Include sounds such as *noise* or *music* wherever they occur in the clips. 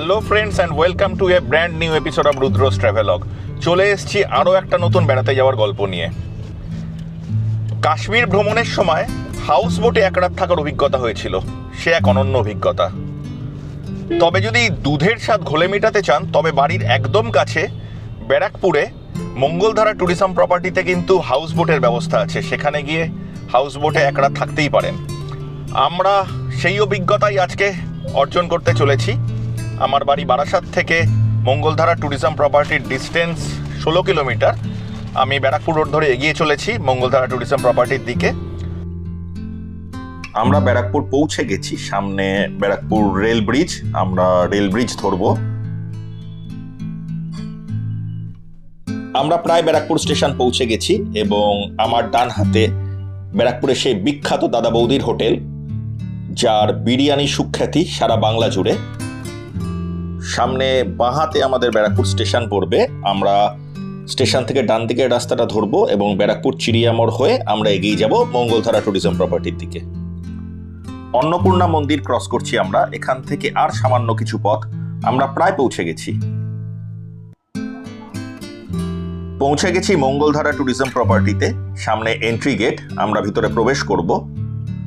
Hello friends and welcome to a brand new episode of Rudra's travelogue চলে এসেছি আরও একটা নতুন বেড়াতে যাওয়ার গল্প নিয়ে। কাশ্মীর ভ্রমণের সময় হাউস বোটে এক রাত থাকার অভিজ্ঞতা হয়েছিল। সে এক অনন্য অভিজ্ঞতা। তবে যদি দুধের স্বাদ ঘোলে মেটাতে চান, তবে বাড়ির একদম কাছে ব্যারাকপুরে মঙ্গলধারা ট্যুরিজম প্রপার্টিতে কিন্তু হাউস বোটের ব্যবস্থা আছে। সেখানে গিয়ে হাউস বোটে এক রাত থাকতেই পারেন। আমরা সেই অভিজ্ঞতাই আজকে অর্জন করতে চলেছি। আমার বাড়ি বারাসাত থেকে মঙ্গলধারা ট্যুরিজম প্রপার্টির ডিস্টেন্স ষোলো কিলোমিটার। আমি ব্যারাকপুর রোড ধরে এগিয়ে চলেছি মঙ্গলধারা ট্যুরিজম প্রপার্টির দিকে। আমরা ব্যারাকপুর পৌঁছে গেছি, সামনে ব্যারাকপুর রেল ব্রিজ। আমরা রেল ব্রিজ ধরবো। আমরা প্রায় ব্যারাকপুর স্টেশন পৌঁছে গেছি এবং আমার ডান হাতে ব্যারাকপুরের সেই বিখ্যাত দাদা বৌদির হোটেল, যার বিরিয়ানি সুখ্যাতি সারা বাংলা জুড়ে। সামনে বাঁহাতে আমাদের ব্যারাকপুর স্টেশন পড়বে। আমরা স্টেশন থেকে ডান দিকের রাস্তাটা ধরবো এবং ব্যারাকপুর চিড়িয়ামোড় হয়ে আমরা এগিয়ে যাব মঙ্গলধারা ট্যুরিজম প্রপার্টির দিকে। অন্নপূর্ণা মন্দির ক্রস করছি আমরা। এখান থেকে আর সামান্য কিছু পথ আমরা প্রায় পৌঁছে গেছি। পৌঁছে গেছি মঙ্গলধারা ট্যুরিজম প্রপার্টিতে সামনে এন্ট্রি গেট আমরা ভিতরে প্রবেশ করব।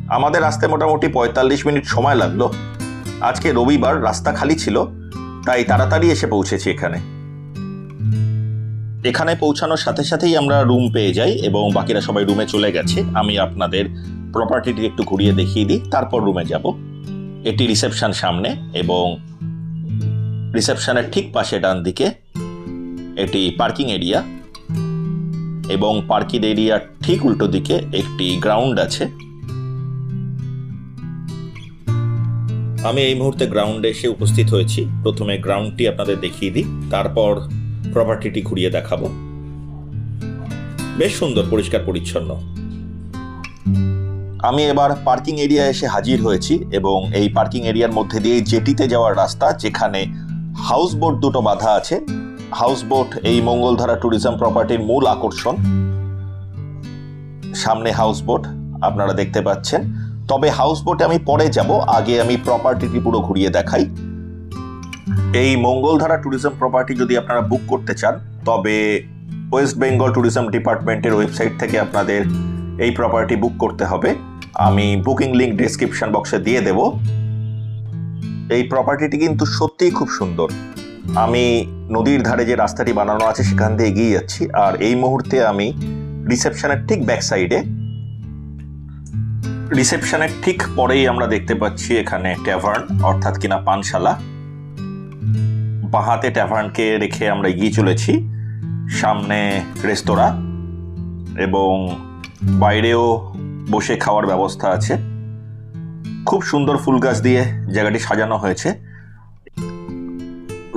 আমাদের আসতে মোটামুটি পঁয়তাল্লিশ মিনিট সময় লাগল। আজকে রবিবার, রাস্তা খালি ছিল। তাই তাড়াতাড়ি এসে পৌঁছেছি এখানে। এখানে পৌঁছানোর সাথে সাথেই আমরা রুম পেয়ে যাই এবং বাকিরা সবাই রুমে চলে গেছে। আমি আপনাদের প্রপার্টিটি একটু ঘুরিয়ে দেখিয়ে দিই, তারপর রুমে যাব। এটি রিসেপশন সামনে এবং রিসেপশনের ঠিক পাশে ডান দিকে এটি পার্কিং এরিয়া এবং পার্কিং এরিয়ার ঠিক উল্টো দিকে একটি গ্রাউন্ড আছে। আমি এই মুহূর্তে গ্রাউন্ডে এসে উপস্থিত হয়েছি। প্রথমে গ্রাউন্ডটি আপনাদের দেখিয়ে দিই, তারপর প্রপার্টিটি ঘুরিয়ে দেখাবো। বেশ সুন্দর, পরিষ্কার, পরিচ্ছন্ন। আমি এবার পার্কিং এরিয়া এসে হাজির হয়েছি এবং এই পার্কিং এরিয়ার মধ্যে দিয়ে জেটিতে যাওয়ার রাস্তা, যেখানে হাউস বোট দুটো বাধা আছে হাউস বোট এই মঙ্গলধারা ট্যুরিজম প্রপার্টির মূল আকর্ষণ। সামনে হাউস বোট আপনারা দেখতে পাচ্ছেন। তবে হাউস বোটে আমি পরে যাব। আগে আমি প্রপার্টিটি পুরো ঘুরিয়ে দেখাই। এই মঙ্গলধারা ট্যুরিজম প্রপার্টি যদি আপনারা বুক করতে চান, তবে ওয়েস্ট বেঙ্গল ট্যুরিজম ডিপার্টমেন্টের ওয়েবসাইট থেকে আপনাদের এই প্রপার্টি বুক করতে হবে। আমি বুকিং লিঙ্ক ডেসক্রিপশন বক্সে দিয়ে দেব। এই প্রপার্টিটি কিন্তু সত্যিই খুব সুন্দর। আমি নদীর ধারে যে রাস্তাটি বানানো আছে, সেখান দিয়ে এগিয়ে যাচ্ছি। আর এই মুহূর্তে আমি রিসেপশনের ঠিক ব্যাক সাইডে রিসেপশনের ঠিক পরেই আমরা দেখতে পাচ্ছি এখানে ট্যাভার্ন, অর্থাৎ কিনা পানশালা। বাঁহাতে ট্যাভার্নকে রেখে আমরা এগিয়ে চলেছি। সামনে রেস্তোরাঁ এবং বাইরেও বসে খাওয়ার ব্যবস্থা আছে। খুব সুন্দর ফুল গাছ দিয়ে জায়গাটি সাজানো হয়েছে।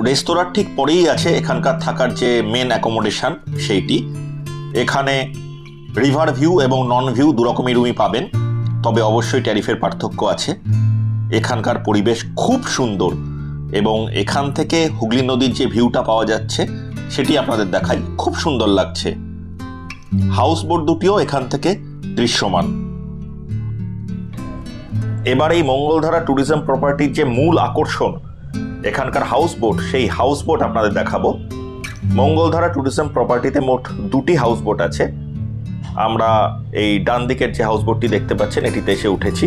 রেস্তোরাঁর ঠিক পরেই আছে এখানকার থাকার যে মেন অ্যাকোমোডেশন সেইটি। এখানে রিভার ভিউ এবং নন ভিউ দুরকমই রুমই পাবেন। তবে অবশ্যই ট্যারিফের পার্থক্য আছে। এখানকার পরিবেশ খুব সুন্দর এবং এখান থেকে হুগলি নদীর যে ভিউটা পাওয়া যাচ্ছে, সেটি আপনাদের দেখাই। খুব সুন্দর লাগছে। হাউস বোট দুটিও এখান থেকে দৃশ্যমান। এবার এই মঙ্গলধারা ট্যুরিজম প্রপার্টির যে মূল আকর্ষণ, এখানকার হাউস বোট, সেই হাউস বোট আপনাদের দেখাবো। মঙ্গলধারা ট্যুরিজম প্রপার্টিতে মোট দুটি হাউস বোট আছে। আমরা এই ডান দিকের যে হাউস বোটটি দেখতে পাচ্ছেন, এটিতে এসে উঠেছি।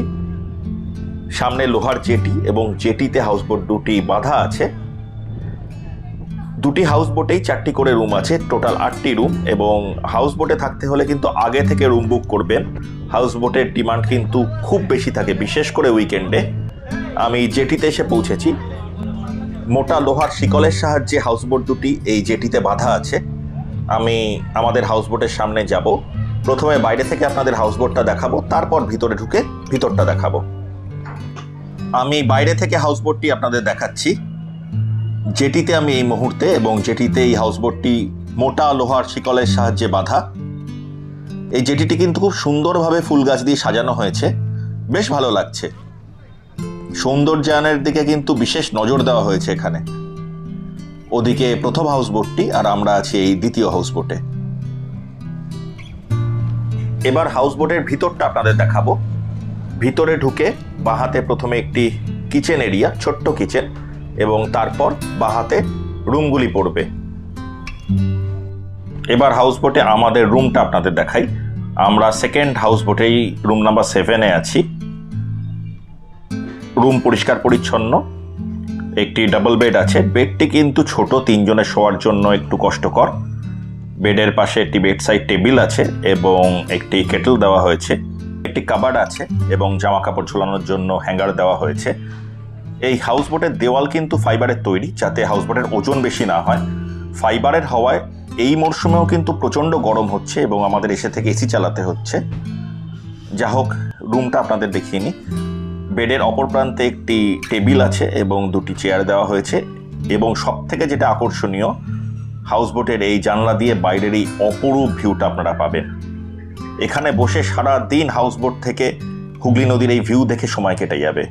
সামনে লোহার জেটি এবং জেটিতে হাউস বোট দুটি বাধা আছে। দুটি হাউস বোটেই চারটি করে রুম আছে টোটাল আটটি রুম এবং হাউস বোটে থাকতে হলে কিন্তু আগে থেকে রুম বুক করবেন। হাউস বোটের ডিমান্ড কিন্তু খুব বেশি থাকে, বিশেষ করে উইকেন্ডে আমি জেটিতে এসে পৌঁছেছি। মোটা লোহার শিকলের সাহায্যে হাউস বোট দুটি এই জেটিতে বাধা আছে। আমি আমাদের হাউস বোটের সামনে যাব। প্রথমে বাইরে থেকে আপনাদের হাউস বোটটা দেখাবো, তারপর ভিতরে ঢুকে ভিতরটা দেখাবো। আমি বাইরে থেকে হাউস বোটটি আপনাদের দেখাচ্ছি। জেটিতে আমি এই মুহূর্তে এবং জেটিতে এই হাউসবোটটি মোটা লোহার শিকলের সাহায্যে বাঁধা। এই জেটিটি কিন্তু খুব সুন্দরভাবে ফুল গাছ দিয়ে সাজানো হয়েছে। বেশ ভালো লাগছে। সৌন্দর্যায়নের দিকে কিন্তু বিশেষ নজর দেওয়া হয়েছে এখানে। ওদিকে প্রথম হাউস হাউসবোটটি আর আমরা আছি এই দ্বিতীয় হাউস হাউসবোটে। এবার হাউসবোটের ভিতরটা আপনাদের দেখাবো। ভিতরে ঢুকে বাঁহাতে প্রথমে একটি কিচেন এরিয়া ছোট্ট কিচেন এবং তারপর বাহাতে রুমগুলি পড়বে। এবার হাউস বোটে আমাদের রুমটা আপনাদের দেখাই। আমরা সেকেন্ড হাউস বোটেই রুম নাম্বার সেভেনে আছি। রুম পরিষ্কার পরিচ্ছন্ন। একটি ডাবল বেড আছে। বেডটি কিন্তু ছোট তিনজনের শোয়ার জন্য একটু কষ্টকর। বেডের পাশে একটি বেড সাইড টেবিল আছে এবং একটি কেটল দেওয়া হয়েছে, একটি কাবার্ড আছে এবং জামা কাপড় ঝোলানোর জন্য হ্যাঙ্গার দেওয়া হয়েছে। এই হাউস বোটের দেওয়াল কিন্তু ফাইবারের তৈরি, যাতে হাউস বোটের ওজন বেশি না হয়। ফাইবারের হওয়ায় এই মরশুমেও কিন্তু প্রচণ্ড গরম হচ্ছে এবং আমাদের এসে থেকে এসি চালাতে হচ্ছে। যা হোক রুমটা আপনাদের দেখিয়ে নিই। বেডের অপর প্রান্তে একটি টেবিল আছে এবং দুটি চেয়ার দেওয়া হয়েছে এবং সব থেকে যেটা আকর্ষণীয় হাউসবোটের এই জানলা দিয়ে বাইরের এই অপরূপ ভিউটা আপনারা পাবেন। এখানে বসে সারা দিন হাউসবোট থেকে হুগলি নদীর এই ভিউ দেখে সময় কেটে যাবে।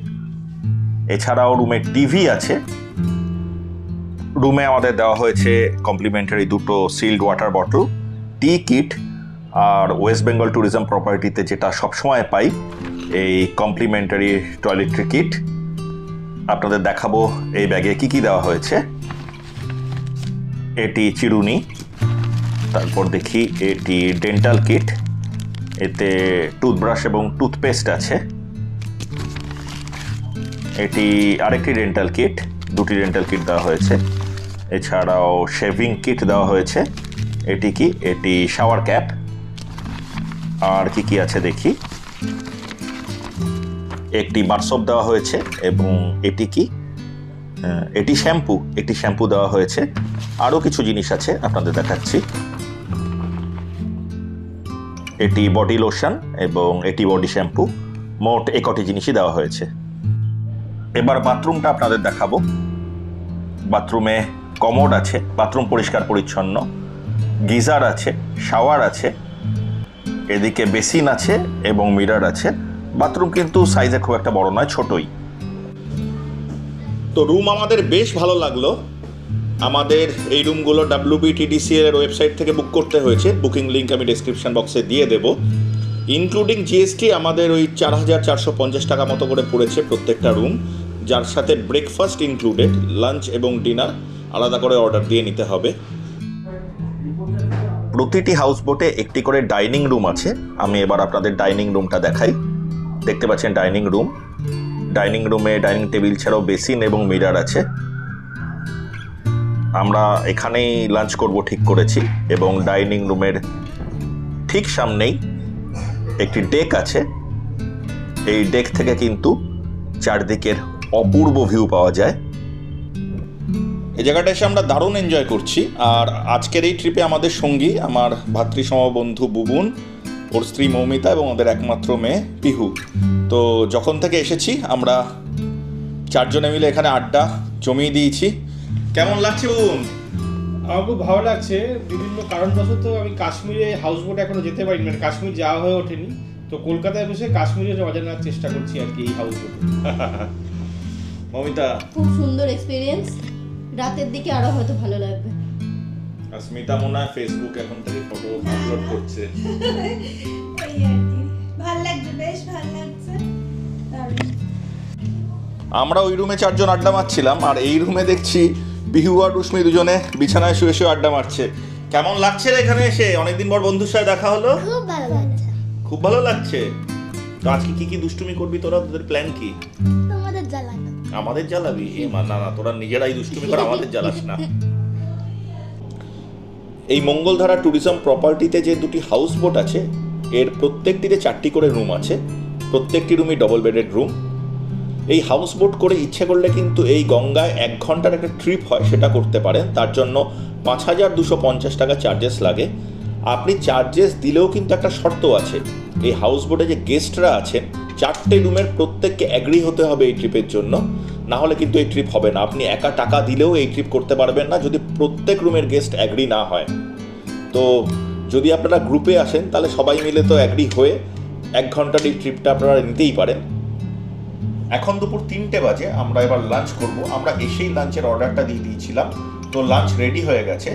এছাড়াও রুমে টিভি আছে। রুমে আমাদের দেওয়া হয়েছে কমপ্লিমেন্টারি দুটো sealed water bottle tea kit আর ওয়েস্ট বেঙ্গল ট্যুরিজম প্রপার্টিতে যেটা সবসময় পাই, এই কমপ্লিমেন্টারি টয়লেট্রি কিট আপনাদের দেখাবো এই ব্যাগে কি কি দেওয়া হয়েছে। এটি চিরুনি। তারপর দেখি এটি ডেন্টাল কিট এতে টুথব্রাশ এবং টুথপেস্ট আছে। এটি আরেকটি ডেন্টাল কিট দুটি ডেন্টাল কিট দেওয়া হয়েছে। এছাড়াও শেভিং কিট দেওয়া হয়েছে। এটি কি? এটি শাওয়ার ক্যাপ আর কি কি আছে দেখি? একটি বারসপ দেওয়া হয়েছে এবং এটি কি? এটি শ্যাম্পু, একটি শ্যাম্পু দেওয়া হয়েছে। আরও কিছু জিনিস আছে, আপনাদের দেখাচ্ছি। এটি বডি লোশন এবং এটি বডি শ্যাম্পু, মোট একটি জিনিসই দেওয়া হয়েছে। এবার বাথরুমটা আপনাদের দেখাবো। বাথরুমে কমোড আছে, বাথরুম পরিষ্কার পরিচ্ছন্ন। গিজার আছে, শাওয়ার আছে, এদিকে বেসিন আছে এবং মিরার আছে। বাথরুম কিন্তু সাইজে খুব একটা বড় নয়, ছোটই। তো রুম আমাদের বেশ ভালো লাগল। আমাদের এই রুমগুলো ডাব্লিউবিটিডিসি এর ওয়েবসাইট থেকে বুক করতে হয়েছে। বুকিং লিঙ্ক আমি ডেসক্রিপশন বক্সে দিয়ে দেব। ইনক্লুডিং জিএসটি আমাদের ওই চার হাজার চারশো পঞ্চাশ টাকা মতো করে পড়েছে প্রত্যেকটা রুম যার সাথে ব্রেকফাস্ট ইনক্লুডেড লাঞ্চ এবং ডিনার আলাদা করে অর্ডার দিয়ে নিতে হবে। প্রতিটি হাউস বোটে একটি করে ডাইনিং রুম আছে। আমি এবার আপনাদের ডাইনিং রুমটা দেখাই। দেখতে পাচ্ছেন ডাইনিং রুম ডাইনিং রুমে, ডাইনিং টেবিল ছাড়াও বেসিন এবং মিরার আছে। আমরা এখানেই লাঞ্চ করব ঠিক করেছি এবং ডাইনিং রুমের ঠিক সামনেই একটি ডেক আছে। এই ডেক থেকে কিন্তু চারদিকের অপূর্ব ভিউ পাওয়া যায়। এই জায়গাটা এসে আমরা দারুণ এনজয় করছি। আর আজকের এই ট্রিপে আমাদের সঙ্গী, আমার ভাতৃসম বন্ধু বুবুন ওর স্ত্রী মৌমিতা এবং ওদের একমাত্র মেয়ে পিহু। তো যখন থেকে এসেছি আমরা চারজনে মিলে এখানে আড্ডা জমিয়ে দিয়েছি। কেমন লাগছে বুবুন আমার খুব ভালো লাগছে। বিভিন্ন কারণবশত আমি কাশ্মীরে হাউস বোটে এখনও যেতে পারিনি। মানে কাশ্মীর যাওয়া হয়ে ওঠেনি। তো কলকাতায় বসে কাশ্মীরের মজা নেওয়ার চেষ্টা করছি আর কি এই হাউস বোটে মৌমিতা। খুব সুন্দর এক্সপিরিয়েন্স রাতের দিকে আরও হয়তো ভালো লাগবে। আর স্মিতা মনে হয় ফেসবুক এখন থেকে ফটো আপলোড করছে। এই আর কি ভালো লাগছে বেশ ভালো লাগছে আমরা ওই রুমে চারজন আড্ডা মারছিলাম আর এই রুমে দেখছি বিহু আর রুশ্মি দুজনে বিছানায় শুয়ে শুয়ে আড্ডা মারছে। কেমন লাগছে রে এখানে এসে? অনেকদিন পর বন্ধুর সাথে দেখা হলো? খুব ভালো লাগছে। খুব ভালো লাগছে? তো আজকে কি কি দুষ্টুমি করবি তোরা? তোদের প্ল্যান কি? তোমাদের জ্বালানো। আমাদের জ্বালাবি? এ মা না না তোরা নিজেরাই দুষ্টুমি কর আমাদের জ্বালাস না। *laughs* এই মঙ্গলধারা ট্যুরিজম প্রপার্টিতে যে দুটি হাউস বোট আছে, এর প্রত্যেকটিতে চারটি করে রুম আছে, প্রত্যেকটি রুমই ডবল বেডেড রুম এই হাউস বোট করে ইচ্ছে করলে কিন্তু এই গঙ্গায় এক ঘণ্টার একটা ট্রিপ হয়, সেটা করতে পারেন। তার জন্য পাঁচ হাজার দুশো পঞ্চাশ টাকা চার্জেস লাগে। আপনি চার্জেস দিলেও কিন্তু একটা শর্ত আছে। এই হাউস বোটে যে গেস্টরা আছেন, চারটে রুমের প্রত্যেককে অ্যাগ্রি হতে হবে এই ট্রিপের জন্য। না হলে কিন্তু এই ট্রিপ হবে না। আপনি একা টাকা দিলেও এই ট্রিপ করতে পারবেন না, যদি প্রত্যেক রুমের গেস্ট অ্যাগ্রি না হয়। তো যদি আপনারা গ্রুপে আসেন, তাহলে সবাই মিলে তো অ্যাগ্রি হয়ে এক ঘণ্টার এই ট্রিপটা আপনারা নিতেই পারেন। এখন দুপুর তিনটে বাজে, আমরা এবার লাঞ্চ করব। আমরা এসেই লাঞ্চের অর্ডারটা দিয়ে দিয়েছিলাম। তো লাঞ্চ রেডি হয়ে গেছে।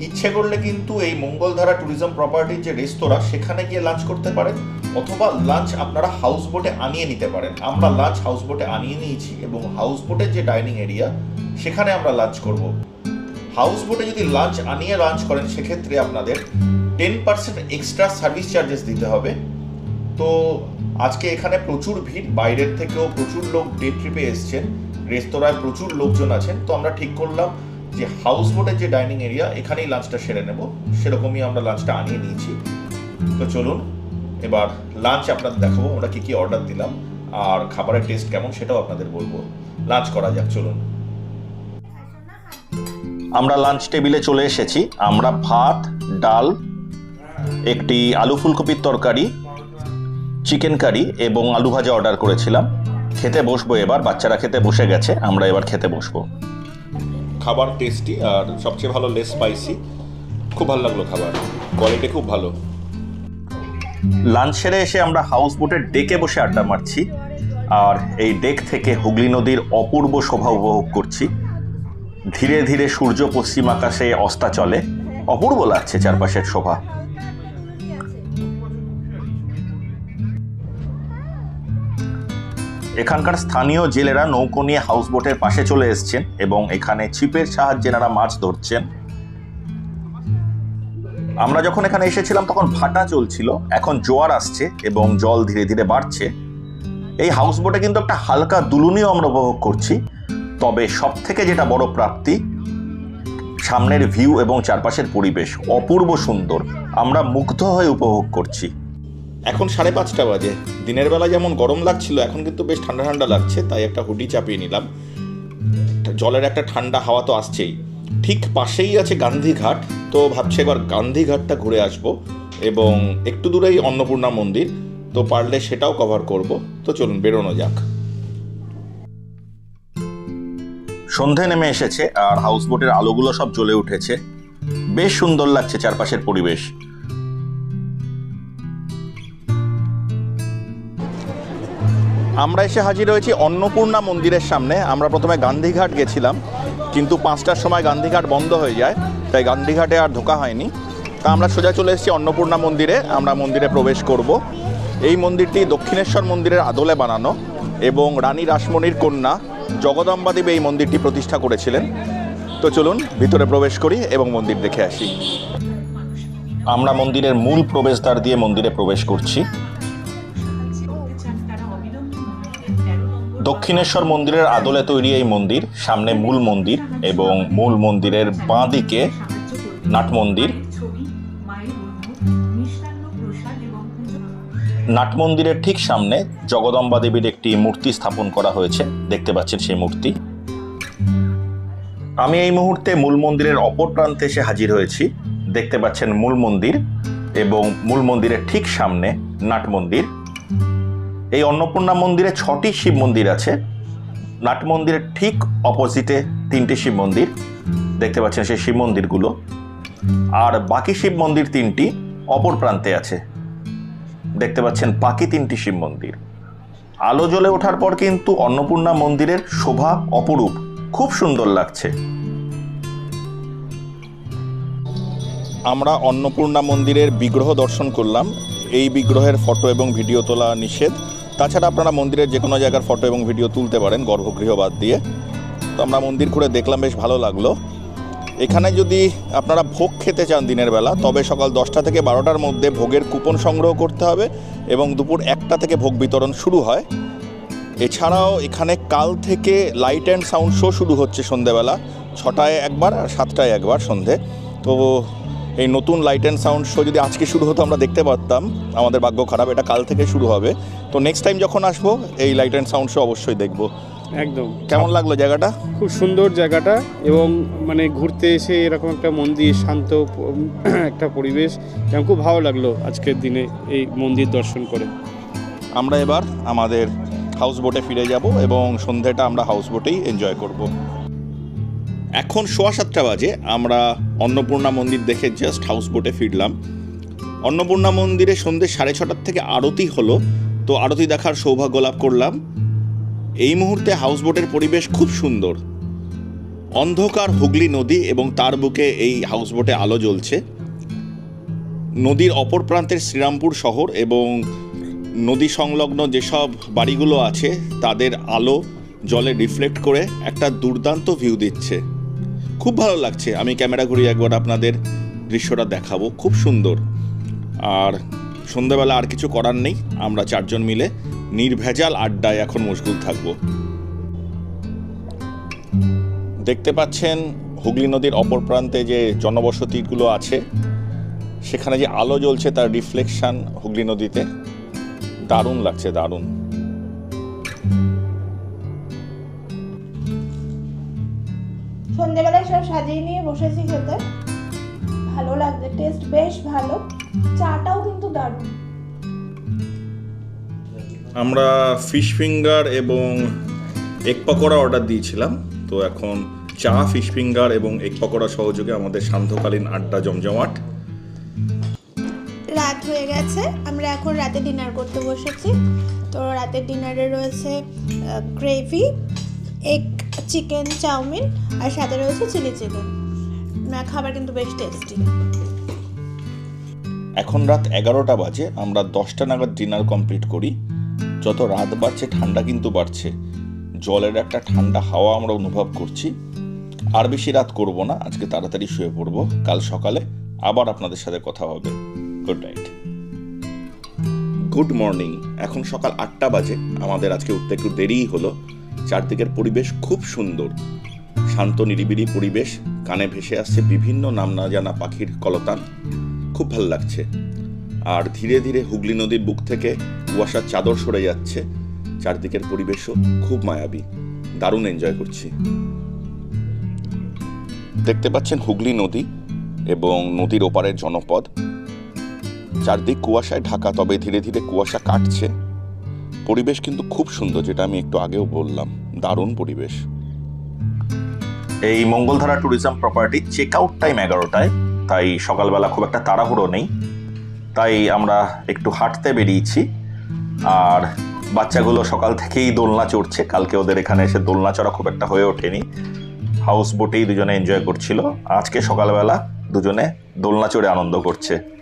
ইচ্ছে করলে কিন্তু এই মঙ্গলধারা ট্যুরিজম প্রপার্টির যে রেস্তোরাঁ সেখানে গিয়ে লাঞ্চ করতে পারেন, অথবা লাঞ্চ আপনারা হাউস বোটে আনিয়ে নিতে পারেন। আমরা লাঞ্চ হাউস বোটে আনিয়ে নিয়েছি এবং হাউস বোটের যে ডাইনিং এরিয়া সেখানে আমরা লাঞ্চ করব। হাউস বোটে যদি লাঞ্চ আনিয়ে লাঞ্চ করেন, সেক্ষেত্রে আপনাদের ten percent extra service charges দিতে হবে। তো আজকে এখানে প্রচুর ভিড়, বাইরের থেকেও প্রচুর লোক ডে ট্রিপে এসছেন রেস্তোরাঁয় প্রচুর লোকজন আছেন। তো আমরা ঠিক করলাম যে হাউস বোটের যে ডাইনিং এরিয়া এখানেই লাঞ্চটা সেরে নেব। সেরকমই আমরা লাঞ্চটা আনিয়ে নিয়েছি। তো চলুন, এবার লাঞ্চ আপনাদের দেখাবো, আমরা কী কী অর্ডার দিলাম, আর খাবারের টেস্ট কেমন সেটাও আপনাদের বলব। লাঞ্চ করা যাক, চলুন। আমরা লাঞ্চ টেবিলে চলে এসেছি। আমরা ভাত, ডাল, একটি আলু ফুলকপির তরকারি চিকেন কারি এবং আলু ভাজা অর্ডার করেছিলাম। খেতে বসবো এবার, বাচ্চারা খেতে বসে গেছে, আমরা এবার খেতে বসবো। খাবার টেস্টি আর সবচেয়ে ভালো লেস স্পাইসি খুব ভালো লাগল খাবার। কোয়ালিটি খুব ভালো। লাঞ্চ সেরে এসে আমরা হাউস বোটের ডেকে বসে আড্ডা মারছি, আর এই ডেক থেকে হুগলি নদীর অপূর্ব শোভা উপভোগ করছি। ধীরে ধীরে সূর্য পশ্চিম আকাশে অস্তা চলে অপূর্ব লাগছে চারপাশের শোভা। এখানকার স্থানীয় জেলেরা নৌকো নিয়ে হাউস বোটের পাশে চলে এসছেন এবং এখানে ছিপের সাহায্যে এনারা মাছ ধরছেন। আমরা যখন এখানে এসেছিলাম তখন ভাটা চলছিল, এখন জোয়ার আসছে এবং জল ধীরে ধীরে বাড়ছে। এই হাউস বোটে কিন্তু একটা হালকা দুলুনিও আমরা উপভোগ করছি, তবে সব থেকে যেটা বড় প্রাপ্তি, সামনের ভিউ এবং চারপাশের পরিবেশ অপূর্ব সুন্দর। আমরা মুগ্ধ হয়ে উপভোগ করছি। এখন সাড়ে পাঁচটা বাজে। দিনের বেলা যেমন গরম লাগছিল, এখন কিন্তু বেশ ঠান্ডা ঠান্ডা লাগছে, তাই একটা হুডি চাপিয়ে নিলাম। জলের একটা ঠান্ডা হাওয়া তো আসছেই। ঠিক পাশেই আছে গান্ধীঘাট তো ভাবছি এবার গান্ধীঘাটটা ঘুরে আসব এবং একটু দূরেই অন্নপূর্ণা মন্দির, তো পারলে সেটাও কভার করব। তো চলুন, বেরোনো যাক। সন্ধে নেমে এসেছে, আর হাউস বোটের আলোগুলো সব জ্বলে উঠেছে। বেশ সুন্দর লাগছে চারপাশের পরিবেশ। আমরা এসে হাজির হয়েছি অন্নপূর্ণা মন্দিরের সামনে। আমরা প্রথমে গান্ধীঘাট গেছিলাম, কিন্তু পাঁচটার সময় গান্ধীঘাট বন্ধ হয়ে যায়, তাই গান্ধীঘাটে আর ঢোকা হয়নি। তা আমরা সোজা চলে এসেছি অন্নপূর্ণা মন্দিরে, আমরা মন্দিরে প্রবেশ করব। এই মন্দিরটি দক্ষিণেশ্বর মন্দিরের আদলে বানানো এবং রানী রাসমণির কন্যা জগদম্বা দেবী এই মন্দিরটি প্রতিষ্ঠা করেছিলেন। তো চলুন, ভিতরে প্রবেশ করি এবং মন্দির দেখে আসি। আমরা মন্দিরের মূল প্রবেশদ্বার দিয়ে মন্দিরে প্রবেশ করছি। দক্ষিণেশ্বর মন্দিরের আদলে তৈরি এই মন্দির, সামনে মূল মন্দির এবং মূল মন্দিরের বাঁ দিকে নাট মন্দির। নাট মন্দিরের ঠিক সামনে জগদম্বা দেবীর একটি মূর্তি স্থাপন করা হয়েছে। দেখতে পাচ্ছেন সেই মূর্তি। আমি এই মুহূর্তে মূল মন্দিরের অপর প্রান্তে এসে হাজির হয়েছি। দেখতে পাচ্ছেন মূল মন্দির এবং মূল মন্দিরের ঠিক সামনে নাট মন্দির। এই অন্নপূর্ণা মন্দিরে ছটি শিব মন্দির আছে। নাট মন্দিরের ঠিক অপোজিটে তিনটি শিব মন্দির। দেখতে পাচ্ছেন সেই শিব মন্দিরগুলো। আর বাকি শিব মন্দির তিনটি অপর প্রান্তে আছে। দেখতে পাচ্ছেন বাকি তিনটি শিব মন্দির। আলো জ্বলে ওঠার পর কিন্তু অন্নপূর্ণা মন্দিরের শোভা অপরূপ। খুব সুন্দর লাগছে। আমরা অন্নপূর্ণা মন্দিরের বিগ্রহ দর্শন করলাম। এই বিগ্রহের ফটো এবং ভিডিও তোলা নিষেধ। তাছাড়া আপনারা মন্দিরের যে কোনো জায়গার ফটো এবং ভিডিও তুলতে পারেন গর্ভগৃহ বাদ দিয়ে। তো আমরা মন্দির ঘুরে দেখলাম, বেশ ভালো লাগল। এখানে যদি আপনারা ভোগ খেতে চান দিনের বেলা, তবে সকাল দশটা থেকে বারোটার মধ্যে ভোগের কুপন সংগ্রহ করতে হবে এবং দুপুর একটা থেকে ভোগ বিতরণ শুরু হয়। এছাড়াও এখানে কাল থেকে লাইট অ্যান্ড সাউন্ড শো শুরু হচ্ছে সন্ধেবেলা, ছটায় একবার আর সাতটায় একবার সন্ধে। তো এই নতুন লাইট অ্যান্ড সাউন্ড শো যদি আজকে শুরু হতো আমরা দেখতে পারতাম। আমাদের ভাগ্য খারাপ এটা কাল থেকে শুরু হবে। তো নেক্সট টাইম যখন আসব এই লাইট অ্যান্ড সাউন্ড শো অবশ্যই দেখব। একদম। কেমন লাগল জায়গাটা? খুব সুন্দর জায়গাটা এবং মানে ঘুরতে এসে এরকম একটা মন্দির শান্ত একটা পরিবেশ এবং খুব ভালো লাগল আজকের দিনে এই মন্দির দর্শন করে। আমরা এবার আমাদের হাউস বোটে ফিরে যাব এবং সন্ধেটা আমরা হাউস বোটেই এনজয় করব। এখন সোয়া সাতটা বাজে, আমরা অন্নপূর্ণা মন্দির দেখে জাস্ট হাউস বোটে ফিরলাম। অন্নপূর্ণা মন্দিরে সন্ধ্যে সাড়ে ছটার থেকে আরতি হলো, তো আরতি দেখার সৌভাগ্য লাভ করলাম। এই মুহূর্তে হাউস বোটের পরিবেশ খুব সুন্দর। অন্ধকার হুগলি নদী এবং তার বুকে এই হাউস বোটে আলো জ্বলছে। নদীর অপর প্রান্তের শ্রীরামপুর শহর এবং নদী সংলগ্ন যেসব বাড়িগুলো আছে, তাদের আলো জলে রিফ্লেক্ট করে একটা দুর্দান্ত ভিউ দিচ্ছে। খুব ভালো লাগছে। আমি ক্যামেরা ঘুরিয়ে একবার আপনাদের দৃশ্যটা দেখাবো। খুব সুন্দর। আর সন্ধ্যাবেলা আর কিছু করার নেই। আমরা চারজন মিলে নির্ভেজাল আড্ডায় এখন মশগুল থাকব। দেখতে পাচ্ছেন হুগলি নদীর অপর প্রান্তে যে জনবসতিগুলো আছে, সেখানে যে আলো জ্বলছে তার রিফ্লেকশন হুগলি নদীতে। দারুণ লাগছে, দারুণ। সন্ধেবেলায় সব সাজিয়ে নিয়ে বসেছি খেতে। ভালো লাগছে টেস্ট বেশ ভালো। চাটাও কিন্তু দারুণ। আমরা ফিশ ফিঙ্গার এবং এক পকোড়া অর্ডার দিয়েছিলাম। তো এখন চা ফিশ ফিঙ্গার এবং এক পকোড়া সহযোগে আমাদের সান্ধ্যকালীন আড্ডা জমজমাট। রাত হয়ে গেছে আমরা এখন রাতে ডিনার করতে বসেছি। তো রাতের ডিনারে রয়েছে গ্রেভি এগ চিকেন, চাউমিন আর সাথে রয়েছে চিলি চিকেন। খাবার কিন্তু বেশ টেস্টি এখন রাত এগারোটা বাজে, আমরা দশটা নাগাদ ডিনার কমপ্লিট করি। যত রাত বাড়ছে, ঠান্ডা কিন্তু বাড়ছে। জলের একটা ঠান্ডা হাওয়া আমরা অনুভব করছি। আর বেশি রাত করব না, আজকে তাড়াতাড়ি শুয়ে পড়ব। কাল সকালে আবার আপনাদের সাথে কথা হবে। গুড নাইট গুড মর্নিং এখন সকাল আটটা বাজে, আমাদের আজকে উঠতে একটু দেরিই হলো। চারদিকের পরিবেশ খুব সুন্দর। শান্ত, নিরিবিলি পরিবেশ, কানে ভেসে আসছে বিভিন্ন নাম না জানা পাখির কলতান। খুব ভালো লাগছে। আর ধীরে ধীরে হুগলি নদীর বুক থেকে কুয়াশার চাদর সরে যাচ্ছে। চারদিকের পরিবেশও খুব মায়াবী। দারুণ এনজয় করছি। দেখতে পাচ্ছেন হুগলি নদী এবং নদীর ওপারের জনপদ। চারদিক কুয়াশায় ঢাকা, তবে ধীরে ধীরে কুয়াশা কাটছে। পরিবেশ কিন্তু খুব সুন্দর, যেটা আমি একটু আগেও বললাম। দারুণ পরিবেশ। এই Mangaldhara tourism property check out time এগারোটায়। তাই সকালবেলা খুব একটা তাড়াহুড়ো নেই। তাই আমরা একটু হাঁটতে বেরিয়েছি। আর বাচ্চাগুলো সকাল থেকেই দোলনা চড়ছে। কালকে ওদের এখানে এসে দোলনা চড়া খুব একটা হয়ে ওঠেনি। হাউস বোটেই দুজনে এনজয় করছিল। আজকে সকালবেলা দুজনে দোলনা চড়ে আনন্দ করছে।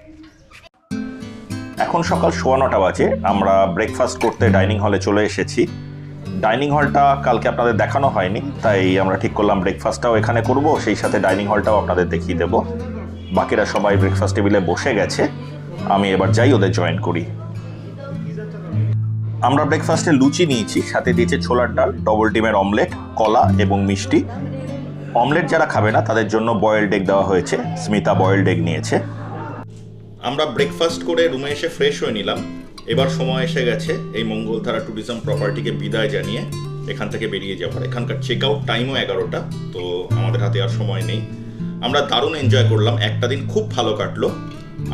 এখন সকাল সোয়া নটা বাজে, আমরা ব্রেকফাস্ট করতে ডাইনিং হলে চলে এসেছি। ডাইনিং হলটা কালকে আপনাদের দেখানো হয়নি, তাই আমরা ঠিক করলাম ব্রেকফাস্টটাও এখানে করব, সেই সাথে ডাইনিং হলটাও আপনাদের দেখিয়ে দেব। বাকিরা সবাই ব্রেকফাস্ট টেবিলে বসে গেছে, আমি এবার যাই ওদের জয়েন করি। আমরা ব্রেকফাস্টে লুচি নিয়েছি, সাথে দিয়েছে ছোলার ডাল ডবল ডিমের অমলেট কলা এবং মিষ্টি। অমলেট যারা খাবে না, তাদের জন্য বয়েলড এগ দেওয়া হয়েছে, স্মিতা বয়েল এগ নিয়েছে। আমরা ব্রেকফাস্ট করে রুমে এসে ফ্রেশ হয়ে নিলাম। এবার সময় এসে গেছে এই মঙ্গলধারা ট্যুরিজম প্রপার্টিকে বিদায় জানিয়ে এখান থেকে বেরিয়ে যাওয়ার। এখানকার চেক আউট টাইমও এগারোটা, তো আমাদের হাতে আর সময় নেই। আমরা দারুণ এনজয় করলাম। একটা দিন খুব ভালো কাটলো।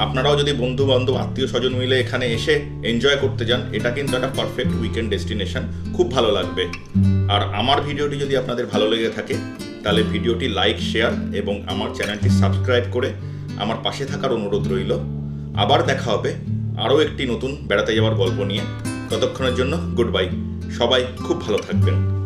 আপনারাও যদি বন্ধু বান্ধব আত্মীয় স্বজন মিলে এখানে এসে এনজয় করতে যান, এটা কিন্তু একটা পারফেক্ট উইকেন্ড ডেস্টিনেশন খুব ভালো লাগবে। আর আমার ভিডিওটি যদি আপনাদের ভালো লেগে থাকে, তাহলে ভিডিওটি লাইক শেয়ার এবং আমার চ্যানেলটি সাবস্ক্রাইব করে আমার পাশে থাকার অনুরোধ রইল। আবার দেখা হবে আরও একটি নতুন বেড়াতে যাওয়ার গল্প নিয়ে। ততক্ষণের জন্য গুড বাই সবাই খুব ভালো থাকবেন।